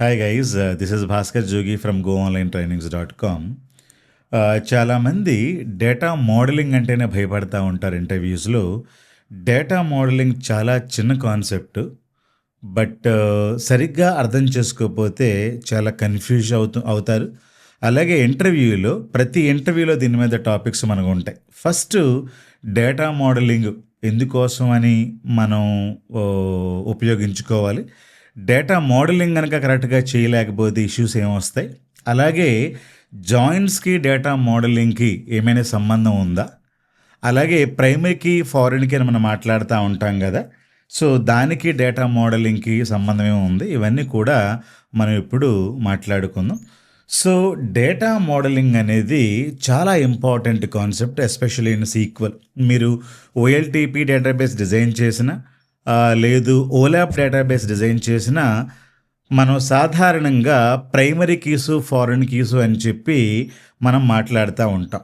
Hi guys this is Bhaskar Jogi from Go Online Trainings dot com చాలామంది data modelling అంటేనే భయపడతా ఉంటారు ఇంటర్వ్యూస్లో data modelling చాలా చిన్న కాన్సెప్ట్ బట్ uh, సరిగ్గా అర్థం చేసుకోకపోతే చాలా కన్ఫ్యూజ్ అవుతూ అవుతారు. అలాగే ఇంటర్వ్యూలో ప్రతి ఇంటర్వ్యూలో దీని మీద టాపిక్స్ మనకు ఉంటాయి. ఫస్ట్ డేటా మోడలింగ్ ఎందుకోసం అని మనం uh, ఉపయోగించుకోవాలి? డేటా మోడలింగ్ కనుక కరెక్ట్గా చేయలేకపోతే ఇష్యూస్ ఏమొస్తాయి అలాగే జాయింట్స్కి డేటా మోడలింగ్కి ఏమైనా సంబంధం ఉందా? అలాగే ప్రైమరీకి ఫారిన్కి మనం మాట్లాడుతూ ఉంటాం కదా. సో దానికి డేటా మోడలింగ్కి సంబంధమే ఉంది? ఇవన్నీ కూడా మనం ఇప్పుడు మాట్లాడుకుందాం. సో డేటా మోడలింగ్ అనేది చాలా important concept especially in SQL. మీరు ఓఎల్టీపీ డేటాబేస్ డిజైన్ చేసిన లేదు. ఓలాప్ డేటాబేస్ డిజైన్ చేసిన మనం సాధారణంగా ప్రైమరీ కీసు ఫారెన్ కీసు అని చెప్పి మనం మాట్లాడుతూ ఉంటాం.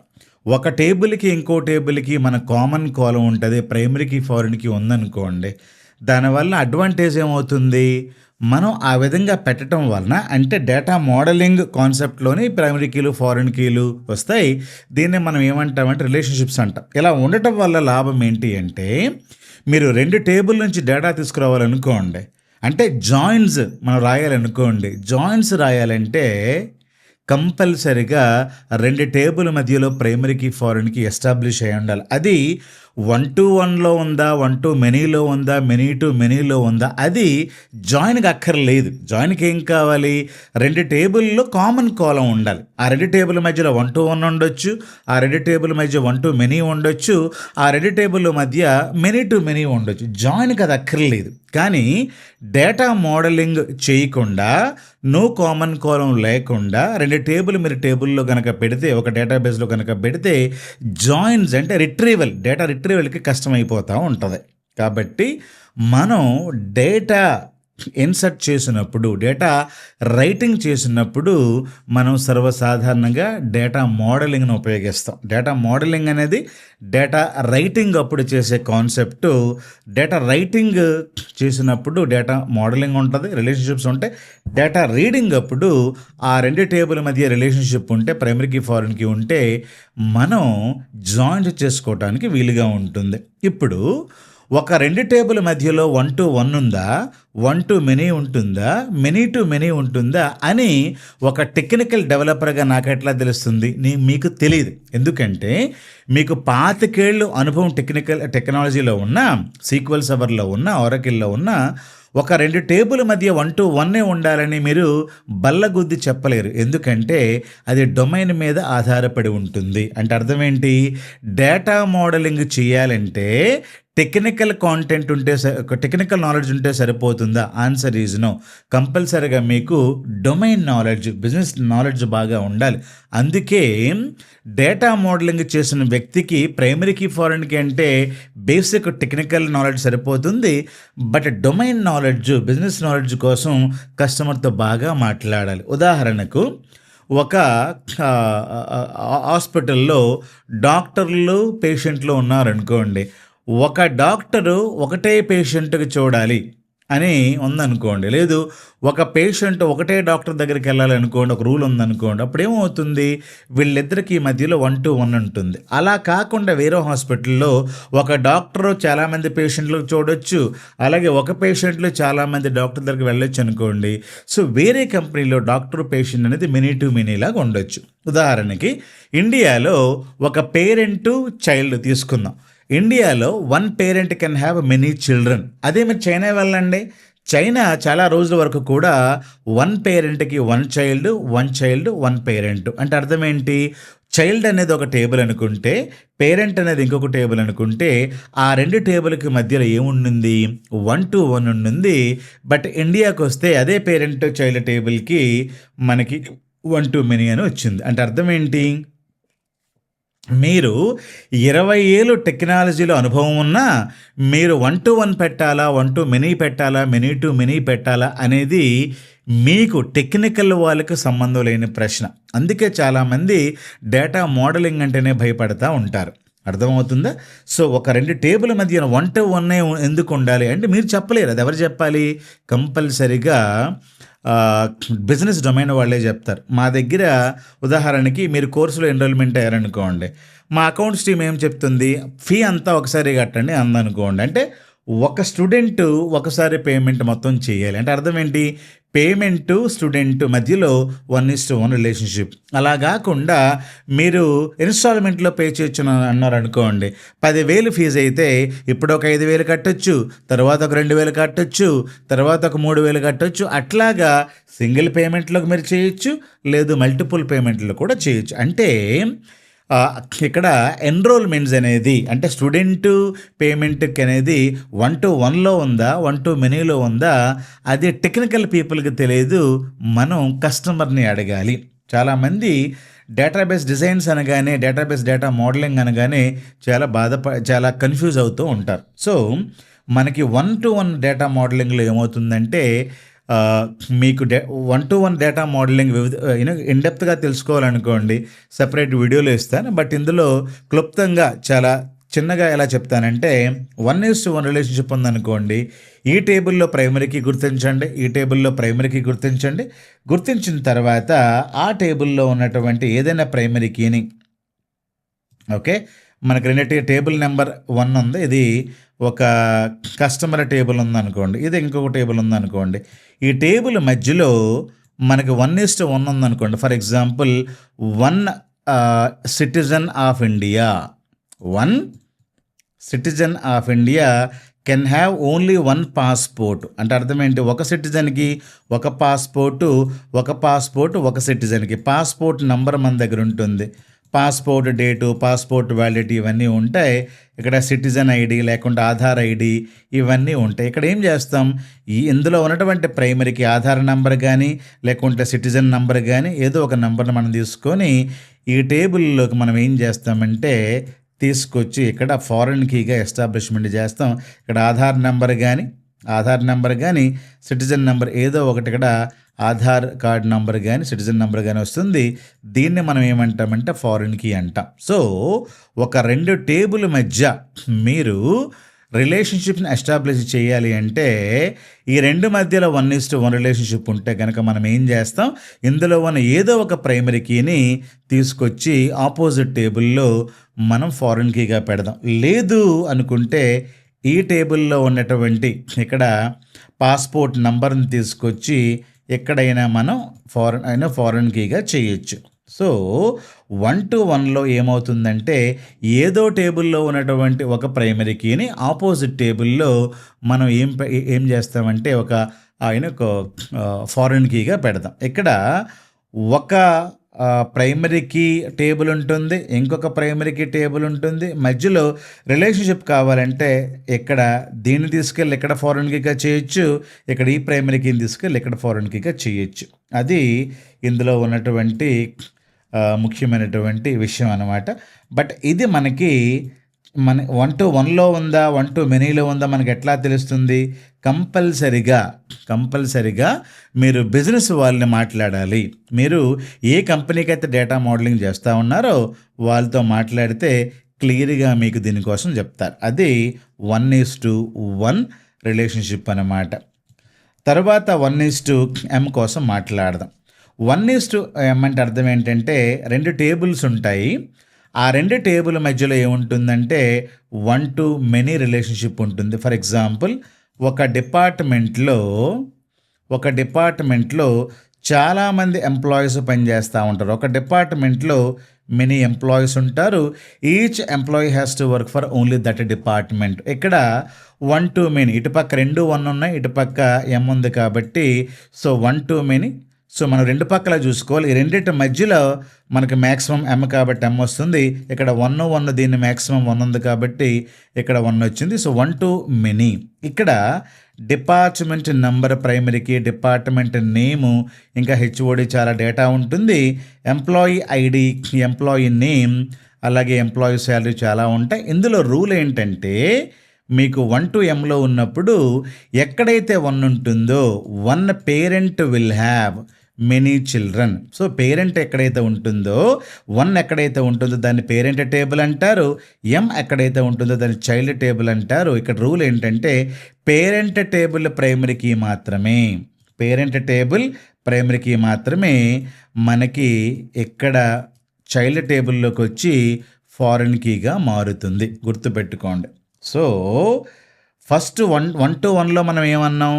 ఒక టేబుల్కి ఇంకో టేబుల్కి మన కామన్ కాలం ఉంటుంది ప్రైమరీకి ఫారెన్కి ఉందనుకోండి. దానివల్ల అడ్వాంటేజ్ ఏమవుతుంది? మనం ఆ విధంగా పెట్టడం వలన అంటే డేటా మోడలింగ్ కాన్సెప్ట్లోని ప్రైమరీ కీలు ఫారెన్ కీలు వస్తాయి. దీన్ని మనం ఏమంటామంటే రిలేషన్షిప్స్ అంటాం. ఇలా ఉండటం వల్ల లాభం ఏంటి అంటే మీరు రెండు టేబుల్ నుంచి డేటా తీసుకురావాలనుకోండి అంటే జాయిన్స్ మనం రాయాలనుకోండి జాయిన్స్ రాయాలంటే కంపల్సరిగా రెండు టేబుల్ మధ్యలో ప్రైమరీకి ఫారెన్కి ఎస్టాబ్లిష్ అయి ఉండాలి అది వన్ టు వన్లో ఉందా వన్ టు మెనీలో ఉందా మెనీ టు మెనీలో ఉందా అది జాయిన్కి అక్కర్లేదు. జాయిన్కి ఏం కావాలి? రెండు టేబుల్లో కామన్ కాలం ఉండాలి. ఆ రెండు టేబుల్ మధ్యలో వన్ టు వన్ ఉండొచ్చు ఆ రెండు టేబుల్ మధ్య వన్ టు మెనీ ఉండొచ్చు ఆ రెండు టేబుల్ మధ్య మెనీ టు మెనీ ఉండొచ్చు. జాయిన్కి అది అక్కర్లేదు. కానీ డేటా మోడలింగ్ చేయకుండా నో కామన్ కాలం లేకుండా రెండు టేబుల్ మీరు టేబుల్లో కనుక పెడితే ఒక డేటాబేస్లో కనుక పెడితే జాయిన్స్ అంటే రిట్రీవల్ డేటా రిట్రీవల్కి కష్టమైపోతూ ఉంటుంది. కాబట్టి మనం డేటా ఇన్సర్ట్ చేసినప్పుడు డేటా రైటింగ్ చేసినప్పుడు మనం సర్వసాధారణంగా డేటా మోడలింగ్ను ఉపయోగిస్తాం. డేటా మోడలింగ్ అనేది డేటా రైటింగ్ అప్పుడు చేసే కాన్సెప్ట్. డేటా రైటింగ్ చేసినప్పుడు డేటా మోడలింగ్ ఉంటుంది రిలేషన్షిప్స్ ఉంటాయి. డేటా రీడింగ్ అప్పుడు ఆ రెండు టేబుల్ మధ్య రిలేషన్షిప్ ఉంటే ప్రైమరీకి ఫారెన్కి ఉంటే మనం జాయింట్ చేసుకోవడానికి వీలుగా ఉంటుంది. ఇప్పుడు ఒక రెండు టేబుల్ మధ్యలో వన్ టు వన్ ఉందా? వన్ టు మెనీ ఉంటుందా? మెనీ టు మెనీ ఉంటుందా? అని ఒక టెక్నికల్ డెవలపర్గా నాకు ఎట్లా తెలుస్తుంది? నీ మీకు తెలియదు ఎందుకంటే మీకు పాతికేళ్ళు అనుభవం టెక్నికల్ టెక్నాలజీలో ఉన్న సీక్వెల్ సవర్లో ఉన్న ఒరకిల్లో ఉన్న ఒక రెండు టేబుల్ మధ్య వన్ టు వన్నే ఉండాలని మీరు బల్లగుద్ది చెప్పలేరు. ఎందుకంటే అది డొమైన్ మీద ఆధారపడి ఉంటుంది. అంటే అర్థం ఏంటి? డేటా మోడలింగ్ చేయాలంటే టెక్నికల్ కాంటెంట్ ఉంటే టెక్నికల్ నాలెడ్జ్ ఉంటే సరిపోతుందా? ఆన్సర్ ఈజ్ నో కంపల్సరీగా మీకు డొమైన్ నాలెడ్జ్ బిజినెస్ నాలెడ్జ్ బాగా ఉండాలి. అందుకే డేటా మోడలింగ్ చేసిన వ్యక్తికి ప్రైమరీకి ఫారెన్కి అంటే బేసిక్ టెక్నికల్ నాలెడ్జ్ సరిపోతుంది. But domain knowledge business knowledge కోసం కస్టమర్తో బాగా మాట్లాడాలి. ఉదాహరణకు ఒక హాస్పిటల్లో డాక్టర్లు పేషెంట్లు ఉన్నారనుకోండి. ఒక డాక్టరు ఒకటే పేషెంట్కి చూడాలి అని ఉందనుకోండి. లేదు ఒక పేషెంట్ ఒకటే డాక్టర్ దగ్గరికి వెళ్ళాలనుకోండి ఒక రూల్ ఉందనుకోండి అప్పుడు ఏమవుతుంది వీళ్ళిద్దరికి మధ్యలో వన్ టు వన్ ఉంటుంది. అలా కాకుండా వేరే హాస్పిటల్లో ఒక డాక్టరు చాలామంది పేషెంట్లకు చూడొచ్చు అలాగే ఒక పేషెంట్లు చాలామంది డాక్టర్ దగ్గరికి వెళ్ళొచ్చు అనుకోండి. సో వేరే కంపెనీలో డాక్టర్ పేషెంట్ అనేది మినీ టు మినీ లాగా ఉండొచ్చు. ఉదాహరణకి ఇండియాలో ఒక పేరెంటు చైల్డ్ తీసుకుందాం. ఇండియాలో one parent can have many children. అదే మీరు చైనా వెళ్ళండి. చైనా చాలా రోజుల వరకు కూడా one పేరెంట్కి one child one child one parent. అంటే అర్థం ఏంటి? చైల్డ్ అనేది ఒక టేబుల్ అనుకుంటే పేరెంట్ అనేది ఇంకొక టేబుల్ అనుకుంటే ఆ రెండు టేబుల్కి మధ్యలో ఏముండింది వన్ టు వన్ ఉండింది బట్ ఇండియాకి వస్తే అదే పేరెంట్ చైల్డ్ టేబుల్కి మనకి వన్ టు మెనీ అని వచ్చింది. అంటే అర్థం ఏంటి? మీరు ఇరవై ఏళ్ళు టెక్నాలజీలో అనుభవం ఉన్నా మీరు వన్ టు వన్ పెట్టాలా వన్ టు మెనీ పెట్టాలా మెనీ టు మెనీ పెట్టాలా అనేది మీకు టెక్నికల్ వాళ్ళకి సంబంధం లేని ప్రశ్న. అందుకే చాలామంది డేటా మోడలింగ్ అంటేనే భయపడతా ఉంటారు. అర్థమవుతుందా? సో ఒక రెండు టేబుల్ మధ్య వన్ టు వన్ ఎందుకు ఉండాలి? అంటే మీరు చెప్పలేరు. అది ఎవరు చెప్పాలి? కంపల్సరిగా బిజినెస్ డొమైన్ వాళ్ళే చెప్తారు. మా దగ్గర ఉదాహరణకి మీరు కోర్సులో ఎన్రోల్మెంట్ అయ్యారనుకోండి మా అకౌంట్స్ టీమ్ ఏం చెప్తుంది? ఫీ అంతా ఒకసారి కట్టండి అందనుకోండి. అంటే ఒక స్టూడెంట్ ఒకసారి పేమెంట్ మొత్తం చేయాలి. అంటే అర్థం ఏంటి? పేమెంట్ స్టూడెంట్ మధ్యలో one is to one relationship. అలా కాకుండా మీరు ఇన్స్టాల్మెంట్లో పే చేయొచ్చు అన్నారు అనుకోండి పదివేలు ఫీజు అయితే ఇప్పుడు ఒక ఐదు వేలు కట్టొచ్చు తర్వాత ఒక రెండు వేలు కట్టొచ్చు తర్వాత ఒక మూడు వేలు కట్టొచ్చు. అట్లాగా సింగిల్ పేమెంట్లకు మీరు చేయొచ్చు లేదు మల్టిపుల్ పేమెంట్లు కూడా చేయొచ్చు. అంటే ఇక్కడ ఎన్రోల్మెంట్స్ అనేది అంటే స్టూడెంట్ పేమెంట్కి అనేది వన్ టు వన్లో ఉందా వన్ టు మెనీలో ఉందా అది టెక్నికల్ పీపుల్కి తెలియదు. మనం కస్టమర్ని అడగాలి. చాలామంది డేటాబేస్ డిజైన్స్ అనగానే డేటాబేస్ డేటా మోడలింగ్ అనగానే చాలా బాధప చాలా కన్ఫ్యూజ్ అవుతూ ఉంటారు. సో మనకి వన్ టు వన్ డేటా మోడలింగ్లో ఏమవుతుందంటే Uh, మీకు the one to one data modeling వివిధ uh, యూనో ఇన్డెప్త్గా తెలుసుకోవాలనుకోండి సపరేట్ వీడియోలు ఇస్తాను. బట్ ఇందులో క్లుప్తంగా చాలా చిన్నగా ఎలా చెప్తానంటే one is to one relationship ఉందనుకోండి ఈ టేబుల్లో ప్రైమరీకి గుర్తించండి ఈ టేబుల్లో ప్రైమరీకి గుర్తించండి. గుర్తించిన తర్వాత ఆ టేబుల్లో ఉన్నటువంటి ఏదైనా ప్రైమరీ కీని ఓకే మనకి రెండింటి టేబుల్ నెంబర్ వన్ ఉంది. ఇది ఒక కస్టమర్ టేబుల్ ఉందనుకోండి. ఇది ఇంకొక టేబుల్ ఉందనుకోండి. ఈ టేబుల్ మధ్యలో మనకి వన్ ఇస్ట్ వన్ ఉందనుకోండి. For example one citizen of India. One citizen of India can have only one passport. అంటే అర్థం ఏంటి? ఒక సిటిజన్కి ఒక పాస్పోర్టు ఒక పాస్పోర్ట్ ఒక సిటిజన్కి. పాస్పోర్ట్ నంబర్ మన దగ్గర ఉంటుంది. పాస్పోర్ట్ డేటు పాస్పోర్ట్ వ్యాలిడిటీ ఇవన్నీ ఉంటాయి. ఇక్కడ సిటిజన్ ఐడి లేకుంటే ఆధార్ ఐడి ఇవన్నీ ఉంటాయి. ఇక్కడ ఏం చేస్తాం? ఈ ఇందులో ఉన్నటువంటి ప్రైమరీకి ఆధార్ నంబర్ కానీ లేకుంటే సిటిజన్ నంబర్ కానీ ఏదో ఒక నంబర్ని మనం తీసుకొని ఈ టేబుల్లోకి మనం ఏం చేస్తామంటే తీసుకొచ్చి ఇక్కడ ఫారెన్ కీగా ఎస్టాబ్లిష్మెంట్ చేస్తాం. ఇక్కడ ఆధార్ నెంబర్ కానీ ఆధార్ నెంబర్ కానీ సిటిజన్ నెంబర్ ఏదో ఒకటి ఇక్కడ ఆధార్ కార్డ్ నెంబర్ కానీ సిటిజన్ నెంబర్ కానీ వస్తుంది. దీన్ని మనం ఏమంటామంటే ఫారెన్ కీ అంటాం. సో ఒక రెండు టేబుల్ మధ్య మీరు రిలేషన్షిప్ని ఎస్టాబ్లిష్ చేయాలి అంటే ఈ రెండు మధ్యలో one is to one relationship ఉంటే కనుక మనం ఏం చేస్తాం? ఇందులో ఉన్న ఏదో ఒక ప్రైమరీ కీని తీసుకొచ్చి ఆపోజిట్ టేబుల్లో మనం ఫారెన్ కీగా పెడదాం. లేదు అనుకుంటే ఈ టేబుల్లో ఉన్నటువంటి ఇక్కడ పాస్పోర్ట్ నంబర్ని తీసుకొచ్చి ఎక్కడైనా మనం ఫారెన్ అయినా ఫారెన్ కీగా చేయొచ్చు. సో వన్ టు వన్లో ఏమవుతుందంటే ఏదో టేబుల్లో ఉన్నటువంటి ఒక ప్రైమరీ కీని ఆపోజిట్ టేబుల్లో మనం ఏం ఏం చేస్తామంటే ఒక ఆయన ఒక ఫారెన్ కీగా పెడతాం. ఇక్కడ ఒక ప్రైమరీకి టేబుల్ ఉంటుంది ఇంకొక ప్రైమరీకి టేబుల్ ఉంటుంది. మధ్యలో రిలేషన్షిప్ కావాలంటే ఇక్కడ దీన్ని తీసుకెళ్ళి ఇక్కడ ఫారెన్ కీగా చేయొచ్చు ఇక్కడ ఈ ప్రైమరీకి తీసుకెళ్ళి ఇక్కడ ఫారెన్ కీగా చేయొచ్చు. అది ఇందులో ఉన్నటువంటి ముఖ్యమైనటువంటి విషయం అన్నమాట. బట్ ఇది మనకి మన వన్ టు వన్లో ఉందా వన్ టు మెనీలో ఉందా మనకి ఎట్లా తెలుస్తుంది? కంపల్సరిగా కంపల్సరిగా మీరు బిజినెస్ వాళ్ళని మాట్లాడాలి. మీరు ఏ కంపెనీకి అయితే డేటా మోడలింగ్ చేస్తూ ఉన్నారో వాళ్ళతో మాట్లాడితే క్లియర్గా మీకు దీనికోసం చెప్తారు. అది one is to one relationship అన్నమాట. తర్వాత వన్ ఈస్ టు ఎం కోసం మాట్లాడదాం. వన్ ఈస్ టు ఎం అంటే అర్థం ఏంటంటే రెండు టేబుల్స్ ఉంటాయి. ఆ రెండు టేబుల్ మధ్యలో ఏముంటుందంటే వన్ టు మెనీ రిలేషన్షిప్ ఉంటుంది. ఫర్ ఎగ్జాంపుల్ ఒక డిపార్ట్మెంట్లో ఒక డిపార్ట్మెంట్లో చాలామంది ఎంప్లాయీస్ పనిచేస్తూ ఉంటారు. ఒక డిపార్ట్మెంట్లో మెనీ ఎంప్లాయీస్ ఉంటారు. Each employee has to work for only that department. ఇక్కడ వన్ టు మెనీ ఇటుపక్క రెండు వన్ ఉన్నాయి ఇటుపక్క ఎం ఉంది కాబట్టి so one to many so మనం రెండు పక్కల చూసుకోవాలి. ఈ రెండింటి మధ్యలో మనకి మ్యాక్సిమం ఎమ్ కాబట్టి ఎమ్ వస్తుంది. ఇక్కడ వన్ వన్ దీన్ని మ్యాక్సిమం వన్ ఉంది కాబట్టి ఇక్కడ వన్ వచ్చింది. సో వన్ టు మెనీ ఇక్కడ డిపార్ట్మెంట్ నంబర్ ప్రైమరీకి డిపార్ట్మెంట్ నేము ఇంకా హెచ్ఓడి చాలా డేటా ఉంటుంది. ఎంప్లాయీ ఐడి ఎంప్లాయీ నేమ్ అలాగే ఎంప్లాయీ శాలరీ చాలా ఉంటాయి. ఇందులో రూల్ ఏంటంటే మీకు వన్ టు ఎంలో ఉన్నప్పుడు ఎక్కడైతే వన్ ఉంటుందో one parent will have many children so parent ఎక్కడైతే ఉంటుందో వన్ ఎక్కడైతే ఉంటుందో దాన్ని పేరెంట్ టేబుల్ అంటారు ఎం ఎక్కడైతే ఉంటుందో దాన్ని చైల్డ్ టేబుల్ అంటారు. ఇక్కడ రూల్ ఏంటంటే పేరెంట్ టేబుల్ ప్రైమరీకి మాత్రమే పేరెంట్ టేబుల్ ప్రైమరీకి మాత్రమే మనకి ఇక్కడ చైల్డ్ టేబుల్లోకి వచ్చి ఫారెన్ కీగా మారుతుంది. గుర్తుపెట్టుకోండి. So first one one to వన్లో మనం ఏమన్నాం?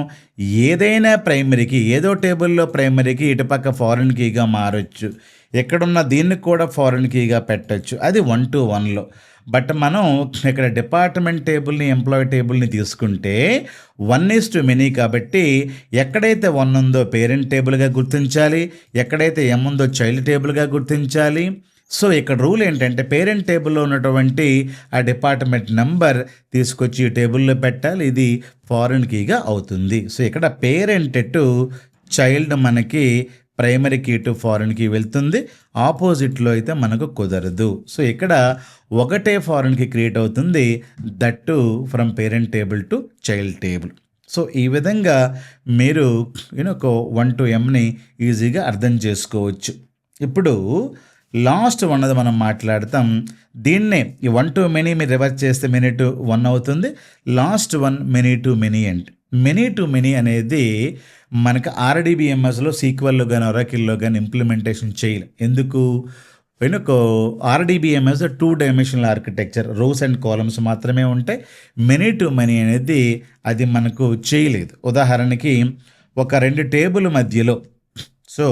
ఏదైనా ప్రైమరీకి ఏదో టేబుల్లో ప్రైమరీకి ఇటుపక్క ఫారెన్ కీగా మారొచ్చు. ఎక్కడున్న దీన్ని కూడా ఫారిన్ కీగా పెట్టచ్చు. అది వన్ టు వన్లో. బట్ మనం ఇక్కడ డిపార్ట్మెంట్ టేబుల్ని ఎంప్లాయ్ టేబుల్ని తీసుకుంటే వన్ ఈస్ టు మెనీ కాబట్టి ఎక్కడైతే వన్ ఉందో పేరెంట్ టేబుల్గా గుర్తించాలి ఎక్కడైతే ఎం ఉందో చైల్డ్ టేబుల్గా గుర్తించాలి సో ఇక్కడ రూల్ ఏంటంటే పేరెంట్ టేబుల్లో ఉన్నటువంటి ఆ డిపార్ట్మెంట్ నెంబర్ తీసుకొచ్చి టేబుల్లో పెట్టాలి ఇది ఫారెన్ కీగా అవుతుంది. సో ఇక్కడ పేరెంట్ టు చైల్డ్ మనకి primary key to foreign key వెళ్తుంది ఆపోజిట్లో అయితే మనకు కుదరదు. సో ఇక్కడ ఒకటే ఫారెన్ కీ క్రియేట్ అవుతుంది that to from parent table to child table. So ఈ విధంగా మీరు యూనో ఒక వన్ టు ఎంని ఈజీగా అర్థం చేసుకోవచ్చు. ఇప్పుడు లాస్ట్ వన్నది మనం మాట్లాడతాం. దీన్నే ఈ వన్ టు మెనీ మీరు రివర్స్ చేస్తే మెనీ టు వన్ అవుతుంది. Last one many to many and many to many అనేది మనకు ఆర్డీబీఎంఎస్లో సీక్వెల్లో కానీ ఒరాకిల్లో కానీ ఇంప్లిమెంటేషన్ చేయలేదు ఎందుకు? వెనుక RDBMS two dimensional architecture rows and columns మాత్రమే ఉంటాయి. మెనీ టు మనీ అనేది అది మనకు చేయలేదు. ఉదాహరణకి ఒక రెండు టేబుల్ మధ్యలో సో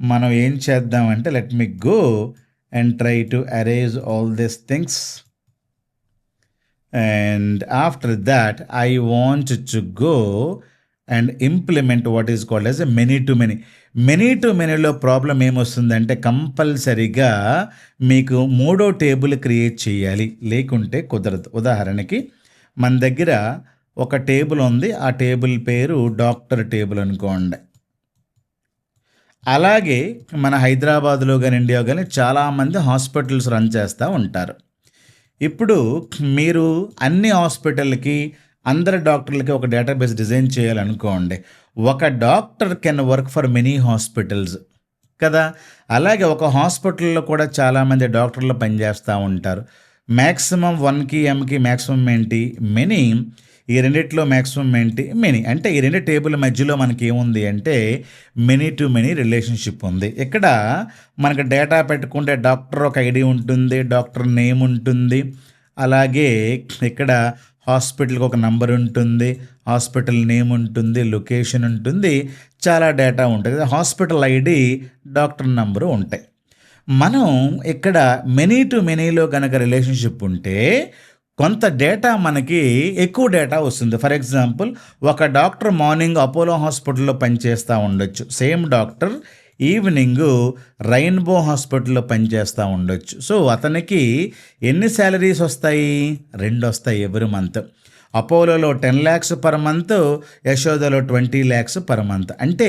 మనం ఏం చేద్దామంటే let me go and try to arrange all this things and after that I want to go and implement what is called as a many to many many to మెనీలో problem ఏమొస్తుందంటే కంపల్సరిగా మీకు మూడో table create చేయాలి. లేకుంటే కుదరదు. ఉదాహరణకి మన దగ్గర ఒక టేబుల్ ఉంది. ఆ టేబుల్ పేరు డాక్టర్ టేబుల్ అనుకోండి. అలాగే మన హైదరాబాద్లో కానీ ఇండియా కానీ చాలామంది హాస్పిటల్స్ రన్ చేస్తూ ఉంటారు. ఇప్పుడు మీరు అన్ని హాస్పిటల్కి అందరి డాక్టర్లకి ఒక డేటాబేస్ డిజైన్ చేయాలనుకోండి ఒక doctor can work for many hospitals కదా? అలాగే ఒక హాస్పిటల్లో కూడా చాలామంది డాక్టర్లు పనిచేస్తూ ఉంటారు. మ్యాక్సిమం వన్కి ఎంకి మ్యాక్సిమం ఏంటి? మెనీ ఈ రెండిట్లో మ్యాక్సిమం ఏంటి? మెనీ అంటే ఈ రెండు టేబుల్ మధ్యలో మనకి ఏముంది అంటే మెనీ టు మెనీ రిలేషన్షిప్ ఉంది. ఇక్కడ మనకు డేటా పెట్టుకుంటే డాక్టర్ ఒక ఐడి ఉంటుంది డాక్టర్ నేమ్ ఉంటుంది. అలాగే ఇక్కడ హాస్పిటల్కి ఒక నంబర్ ఉంటుంది హాస్పిటల్ నేమ్ ఉంటుంది లొకేషన్ ఉంటుంది చాలా డేటా ఉంటుంది హాస్పిటల్ ఐడి డాక్టర్ నంబరు ఉంటాయి. మనం ఇక్కడ మెనీ టు మెనీలో కనుక రిలేషన్షిప్ ఉంటే కొంత డేటా మనకి ఎక్కువ డేటా వస్తుంది. ఫర్ ఎగ్జాంపుల్ ఒక డాక్టర్ మార్నింగ్ అపోలో హాస్పిటల్లో పనిచేస్తూ ఉండొచ్చు. సేమ్ డాక్టర్ ఈవినింగ్ రైన్బో హాస్పిటల్లో పనిచేస్తూ ఉండొచ్చు. సో అతనికి ఎన్ని శాలరీస్ వస్తాయి? రెండు వస్తాయి ఎవ్రీ మంత్. అపోలోలో టెన్ ల్యాక్స్ పర్ మంత్ యశోదలో ట్వంటీ ల్యాక్స్ పర్ మంత్. అంటే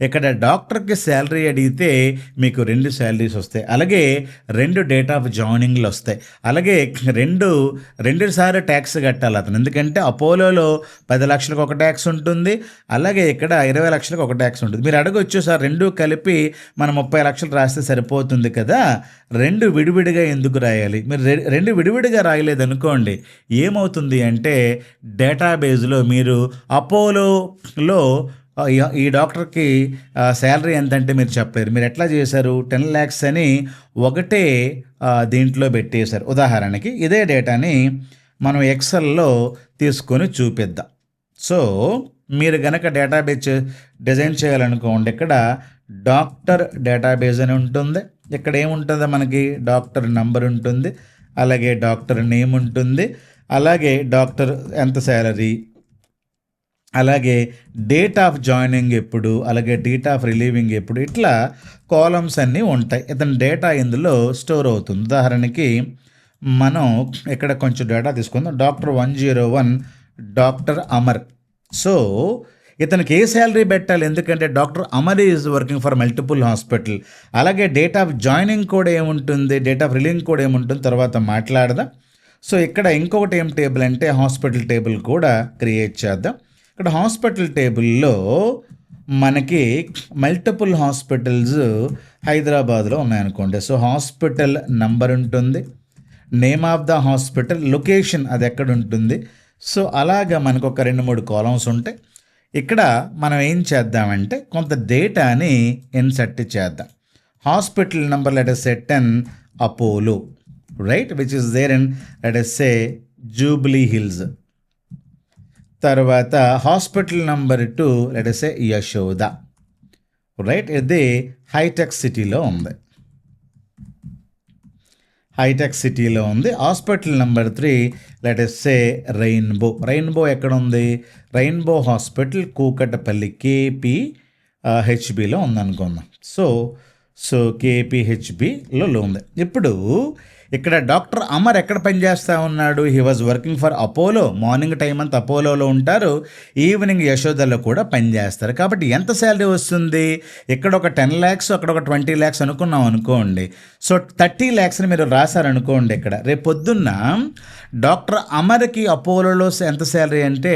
ఇక్కడ డాక్టర్కి శాలరీ అడిగితే మీకు రెండు శాలరీస్ వస్తాయి. అలాగే రెండు డేట్ ఆఫ్ జాయినింగ్లు వస్తాయి. అలాగే రెండు రెండు సార్లు ట్యాక్స్ కట్టాలి అతను. ఎందుకంటే అపోలోలో పది లక్షలకు ఒక ట్యాక్స్ ఉంటుంది. అలాగే ఇక్కడ ఇరవై లక్షలకు ఒక ట్యాక్స్ ఉంటుంది. మీరు అడగొచ్చు సార్ రెండు కలిపి మనం ముప్పై లక్షలు రాస్తే సరిపోతుంది కదా? రెండు విడివిడిగా ఎందుకు రాయాలి? మీరు రె- రెండు విడివిడిగా రాయలేదనుకోండి ఏమవుతుంది అంటే డేటాబేస్లో మీరు అపోలోలో ఈ- డాక్టర్కి శాలరీ ఎంత అంటే మీరు చెప్పలేరు మీరు ఎట్లా చేశారు? టెన్ ల్యాక్స్ అని ఒకటే దీంట్లో పెట్టేశారు. ఉదాహరణకి ఇదే డేటాని మనం ఎక్సెల్లో తీసుకొని చూపిద్దాం. సో మీరు గనక డేటాబేస్ డిజైన్ చేయాలనుకోండి ఇక్కడ డాక్టర్ డేటాబేస్ అని ఉంటుంది. ఇక్కడ ఏముంటుందో? మనకి డాక్టర్ నంబర్ ఉంటుంది. అలాగే డాక్టర్ నేమ్ ఉంటుంది. అలాగే డాక్టర్ ఎంత శాలరీ? అలాగే డేట్ ఆఫ్ జాయినింగ్ ఎప్పుడు? అలాగే డేట్ ఆఫ్ రిలీవింగ్ ఎప్పుడు? ఇట్లా కాలమ్స్ అన్నీ ఉంటాయి. ఇతని డేటా ఇందులో స్టోర్ అవుతుంది. ఉదాహరణకి మనం ఇక్కడ కొంచెం డేటా తీసుకుందాం. Doctor one zero one doctor Amar. So ఇతనికి ఏ శాలరీ పెట్టాలి? ఎందుకంటే doctor Amar is working for multiple hospital. అలాగే డేట్ ఆఫ్ జాయినింగ్ కూడా ఏముంటుంది? డేట్ ఆఫ్ రిలీవింగ్ కూడా ఏముంటుంది? తర్వాత మాట్లాడదాం. సో ఇక్కడ ఇంకొకటి ఏం టేబుల్ అంటే హాస్పిటల్ టేబుల్ కూడా క్రియేట్ చేద్దాం. ఇక్కడ హాస్పిటల్ టేబుల్లో మనకి మల్టిపుల్ హాస్పిటల్స్ హైదరాబాద్లో ఉన్నాయనుకోండి. సో హాస్పిటల్ నంబర్ ఉంటుంది. Name of the hospital location అది ఎక్కడ ఉంటుంది. సో అలాగా మనకు ఒక రెండు మూడు కాలమ్స్ ఉంటాయి. ఇక్కడ మనం ఏం చేద్దామంటే కొంత డేటాని ఇన్సెర్ట్ చేద్దాం. Hospital number letter set and Apollo right which is there in let's say Jubilee Hills తర్వాత hospital number two let's say Yashoda right ఇది హైటెక్ సిటీలో ఉంది హైటెక్ సిటీలో ఉంది hospital number three let's say Rainbow Rainbow ఎక్కడ ఉంది rainbow hospital Kukatpally KP హెచ్బిలో ఉందనుకుందాం సో సో కేపీహెచ్బిలో ఉంది ఇప్పుడు ఇక్కడ డాక్టర్ అమర్ ఎక్కడ పనిచేస్తూ ఉన్నాడు? He was working for Apollo morning time అంతా అపోలోలో ఉంటారు. ఈవినింగ్ యశోదలో కూడా పనిచేస్తారు. కాబట్టి ఎంత శాలరీ వస్తుంది? ఇక్కడ ఒక టెన్ ల్యాక్స్ అక్కడ ఒక ట్వంటీ ల్యాక్స్ అనుకున్నాం అనుకోండి. సో థర్టీ ల్యాక్స్ని మీరు రాశారనుకోండి ఇక్కడ. రేపు పొద్దున్న డాక్టర్ అమర్కి అపోలోలో ఎంత శాలరీ అంటే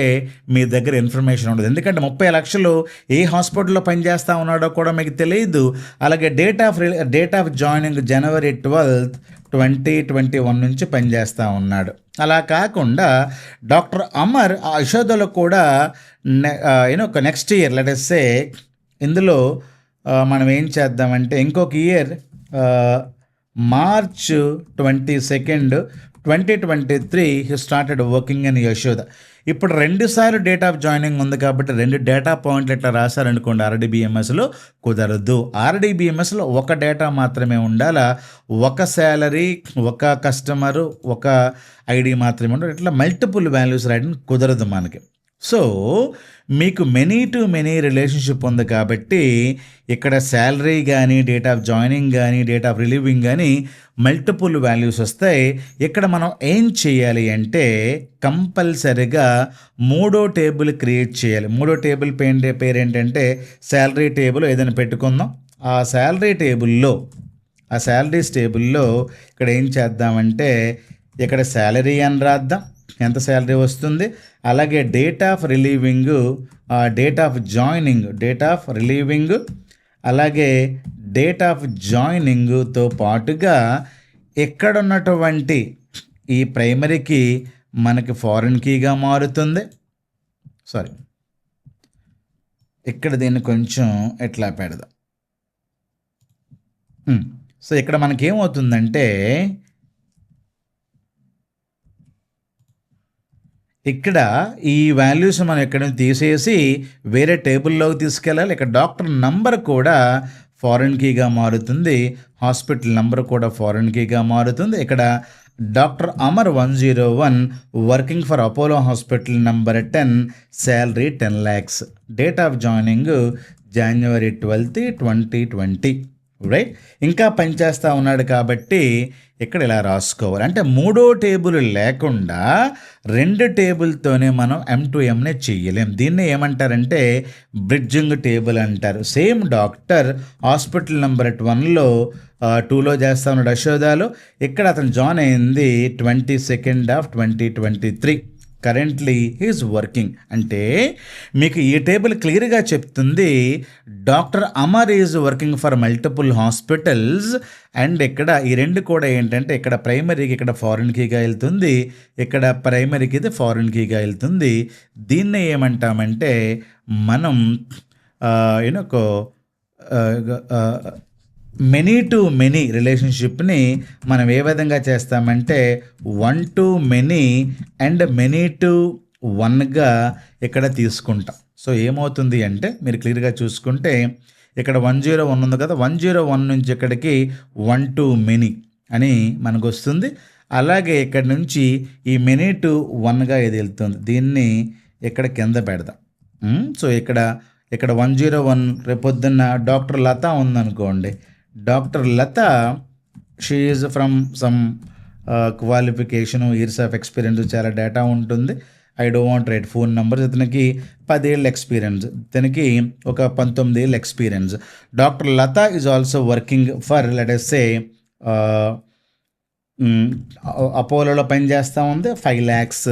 మీ దగ్గర ఇన్ఫర్మేషన్ ఉండదు. ఎందుకంటే ముప్పై లక్షలు ఏ హాస్పిటల్లో పనిచేస్తూ ఉన్నాడో కూడా మీకు తెలియదు. అలాగే date of date of joining January twelfth twenty twenty one నుంచి పనిచేస్తూ ఉన్నాడు. అలా కాకుండా డాక్టర్ అమర్ ఆ యశోదలో కూడా యూనో ఒక నెక్స్ట్ ఇయర్ లెటెస్సే ఇందులో మనం ఏం చేద్దామంటే ఇంకొక year March twenty second twenty twenty three he started working in Yashoda ఇప్పుడు రెండు సార్లు డేట్ ఆఫ్ జాయినింగ్ ఉంది కాబట్టి రెండు డేటా పాయింట్లు ఇట్లా రాశారనుకోండి ఆర్డీబీఎంఎస్లో కుదరదు. ఆర్డీబీఎంఎస్లో ఒక డేటా మాత్రమే ఉండాలా? ఒక శాలరీ ఒక కస్టమరు ఒక ఐడి మాత్రమే ఉండాలి? ఇట్లా మల్టిపుల్ వాల్యూస్ రాయడం కుదరదు మనకి. సో మీకు మెనీ టు మెనీ రిలేషన్షిప్ ఉంది కాబట్టి ఇక్కడ శాలరీ కానీ డేట్ ఆఫ్ జాయినింగ్ కానీ డేట్ ఆఫ్ రిలీవింగ్ కానీ మల్టిపుల్ వాల్యూస్ వస్తాయి. ఇక్కడ మనం ఏం చేయాలి అంటే కంపల్సరిగా మూడో టేబుల్ క్రియేట్ చేయాలి. మూడో టేబుల్ పేరు పేరు ఏంటంటే శాలరీ టేబుల్ ఏదైనా పెట్టుకుందాం. ఆ శాలరీ టేబుల్లో ఆ శాలరీస్ టేబుల్లో ఇక్కడ ఏం చేద్దామంటే ఇక్కడ శాలరీ అని రాద్దాం. ఎంత శాలరీ వస్తుంది? అలాగే date of relieving date of joining date of relieving అలాగే డేట్ ఆఫ్ జాయినింగ్తో పాటుగా ఎక్కడున్నటువంటి ఈ ప్రైమరీకి మనకి ఫారిన్ కీగా మారుతుంది? సారీ ఇక్కడ దీన్ని కొంచెం ఎట్లా పెడదాం? Hmm. సో ఇక్కడ మనకేమవుతుందంటే ఇక్కడ ఈ వాల్యూస్ మనం ఇక్కడ నుంచి తీసేసి వేరే టేబుల్లోకి తీసుకెళ్ళాలి. ఇక్కడ డాక్టర్ నంబర్ కూడా ఫారెన్ కీగా మారుతుంది. హాస్పిటల్ నంబర్ కూడా ఫారెన్ కీగా మారుతుంది. ఇక్కడ doctor Amar one zero one working for Apollo hospital number ten salary ten lakhs date of joining January twelfth twenty twenty right ఇంకా పనిచేస్తూ ఉన్నాడు కాబట్టి ఇక్కడ ఇలా రాసుకోవాలి? అంటే మూడో టేబుల్ లేకుండా రెండు టేబుల్తోనే మనం ఎం టు ఎంనే చేయలేం. దీన్ని ఏమంటారంటే బ్రిడ్జింగ్ టేబుల్ అంటారు. సేమ్ డాక్టర్ హాస్పిటల్ నెంబర్ వన్లో టూలో చేస్తా ఉన్నాడు అశోదాలో ఇక్కడ అతను జాయిన్ అయింది twenty second of twenty twenty three. Currently he's working అంటే మీకు ఈ టేబుల్ క్లియర్గా చెప్తుంది doctor Amar is working for multiple hospitals and ఇక్కడ ఈ రెండు కూడా ఏంటంటే ఇక్కడ ప్రైమరీకి ఇక్కడ ఫారిన్ కీగా వెళ్తుంది. ఇక్కడ ప్రైమరీకి ఇది ఫారిన్ కీగా వెళ్తుంది. దీన్ని ఏమంటామంటే మనం you know many to many రిలేషన్షిప్ని మనం ఏ విధంగా చేస్తామంటే one to many and many to వన్గా ఇక్కడ తీసుకుంటాం. సో ఏమవుతుంది అంటే మీరు క్లియర్గా చూసుకుంటే ఇక్కడ వన్ జీరో వన్ ఉంది కదా వన్ జీరో వన్ నుంచి ఇక్కడికి వన్ టు మెనీ అని మనకు వస్తుంది. అలాగే ఇక్కడ నుంచి ఈ మెనీ టు వన్గా ఇది వెళ్తుంది. దీన్ని ఇక్కడ కింద పెడదాం. సో ఇక్కడ ఇక్కడ వన్ జీరో వన్ రేపొద్దున్న డాక్టర్ లత ఉందనుకోండి. Doctor Latha she is from some qualification years of experience చాలా డేటా ఉంటుంది. I don't want right phone number ఇతనికి పదేళ్ళ ఎక్స్పీరియన్స్ ఇతనికి ఒక పంతొమ్మిది ఏళ్ళ experience doctor Latha is also working for let's say అపోలోలో పని చేస్తూ ఉంది. ఫైవ్ ల్యాక్స్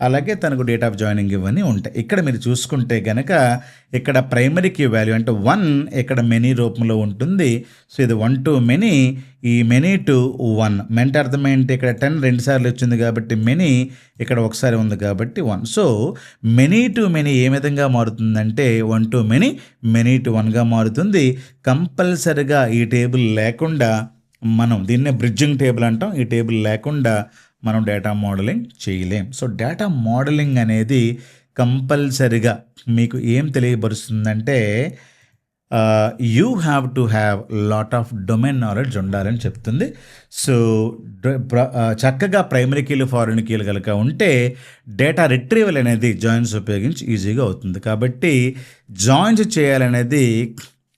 అలాగే తనకు డేట్ ఆఫ్ జాయినింగ్ ఇవన్నీ ఉంటాయి. ఇక్కడ మీరు చూసుకుంటే కనుక ఇక్కడ ప్రైమరీ కీ వాల్యూ అంటే వన్ ఇక్కడ మెనీ రూపంలో ఉంటుంది. సో ఇది వన్ టు మెనీ ఈ మెనీ టు వన్ మెంట్ అర్థం ఏంటి ఇక్కడ టెన్ రెండు సార్లు వచ్చింది కాబట్టి మెనీ ఇక్కడ ఒకసారి ఉంది కాబట్టి one so many to many ఏ విధంగా మారుతుందంటే one to many many to వన్గా మారుతుంది. కంపల్సరిగా ఈ టేబుల్ లేకుండా మనం దీన్నే బ్రిడ్జింగ్ టేబుల్ అంటాం. ఈ టేబుల్ లేకుండా మనం డేటా మోడలింగ్ చేయలేం. సో డేటా మోడలింగ్ అనేది కంపల్సరిగా మీకు ఏం తెలియపరుస్తుందంటే you have to have lot of domain knowledge ఉండాలని చెప్తుంది. సో ప్ర- చక్కగా ప్రైమరీ కీలు ఫారెన్ కీలు కనుక ఉంటే డేటా రిట్రీవల్ అనేది జాయిన్స్ ఉపయోగించి ఈజీగా అవుతుంది. కాబట్టి జాయిన్స్ చేయాలనేది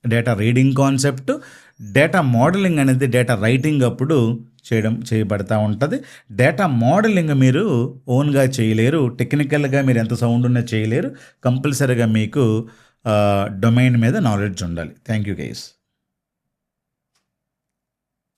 data reading concept data modelling అనేది డేటా రైటింగ్ అప్పుడు చేయడం చేయబడతా ఉంటుంది. డేటా మోడలింగ్ మీరు ఓన్గా చేయలేరు. టెక్నికల్గా మీరు ఎంత సౌండ్ ఉన్నా చేయలేరు. కంపల్సరీగా మీకు డొమైన్ మీద నాలెడ్జ్ ఉండాలి. Thank you guys